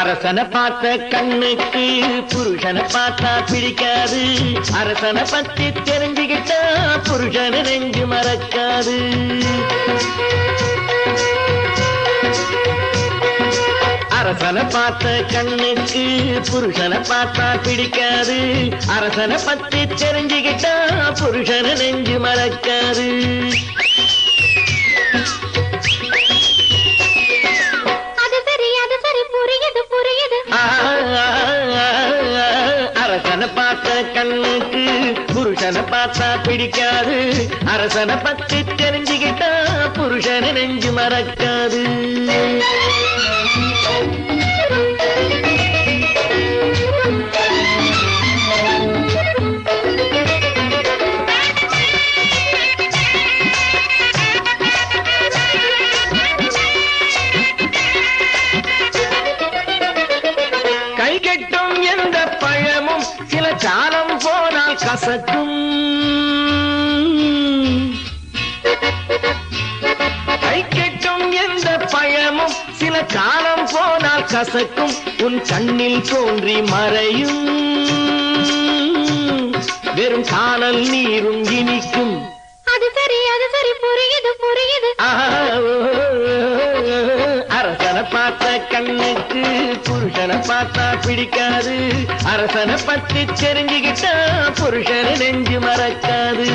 அரசனை பார்த்த கண்ணுக்கு புருஷனை பார்த்தா பிடிக்காது. அரசனை பத்தி தெரிஞ்சுக்கிட்டா புருஷனை நெஞ்சு மறக்காது. அரசனை பார்த்த கண்ணுக்கு புருஷனை பார்த்தா பிடிக்காது. அரசனை பத்தி தெரிஞ்சுக்கிட்டா புருஷனை நெஞ்சு மறக்காது. பார்த்தா பிடிக்காது. அரசனை பத்தி தெரிஞ்சுக்கிட்டா புருஷனை நெஞ்சு மறக்காது. கை கட்டும் எந்த பழமும் சில காலம் போனால் கசக்கும். கசக்கும் உன் கண்ணில் தோன்றி மறையும். வெறும் காணல் நீரும் இனிக்கும். அது சரி அது சரி புரியுது புரியுது. அரசனை பார்த்த கண்ணுக்கு புருஷனை பார்த்தா பிடிக்காது. அரசனை பத்தி தெரிஞ்சுக்கிட்டா புருஷனை நெஞ்சு மறக்காது.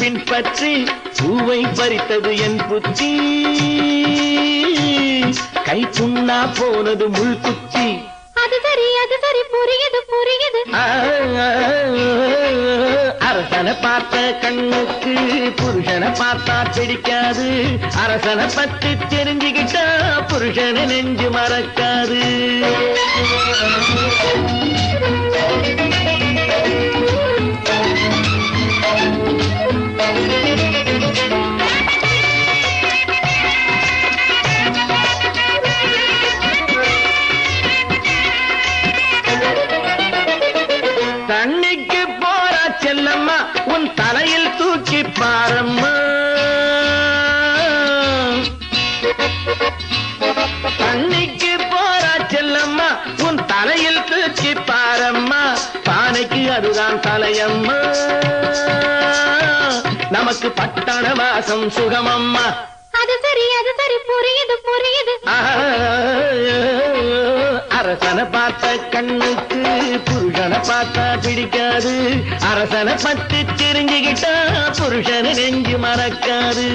பின்பற்றி பூவை பறித்தது என் புத்தி. கை புண்ணா போனது முள் குத்தி. அது சரி அது சரி புரியுது புரியுது. அரசனை பார்த்த கண்ணுக்கு புருஷனை பார்த்தா பிடிக்காது. அரசனை பத்தி தெரிஞ்சுக்கிட்டா புருஷனை நெஞ்சு மறக்காது. தண்ணிக்கு போற செல்லம்மா உன் தலையில் தூக்கி பாரம்மா. தண்ணிக்கு போற செல்லம்மா உன் தலையில் தூக்கி பாரம்மா. பானைக்கு அதுதான் தலையம்மா. நமக்கு பட்டண வாசம் சுகமம்மா. அது சரி அது சரி புரியுது புரியுது. அரசனை பார்த்த கண்ணுக்கு பார்த்தா பிடிக்காது. அரசனை பத்து தெரிஞ்சுக்கிட்டா புருஷனை நெஞ்சு மறக்காது.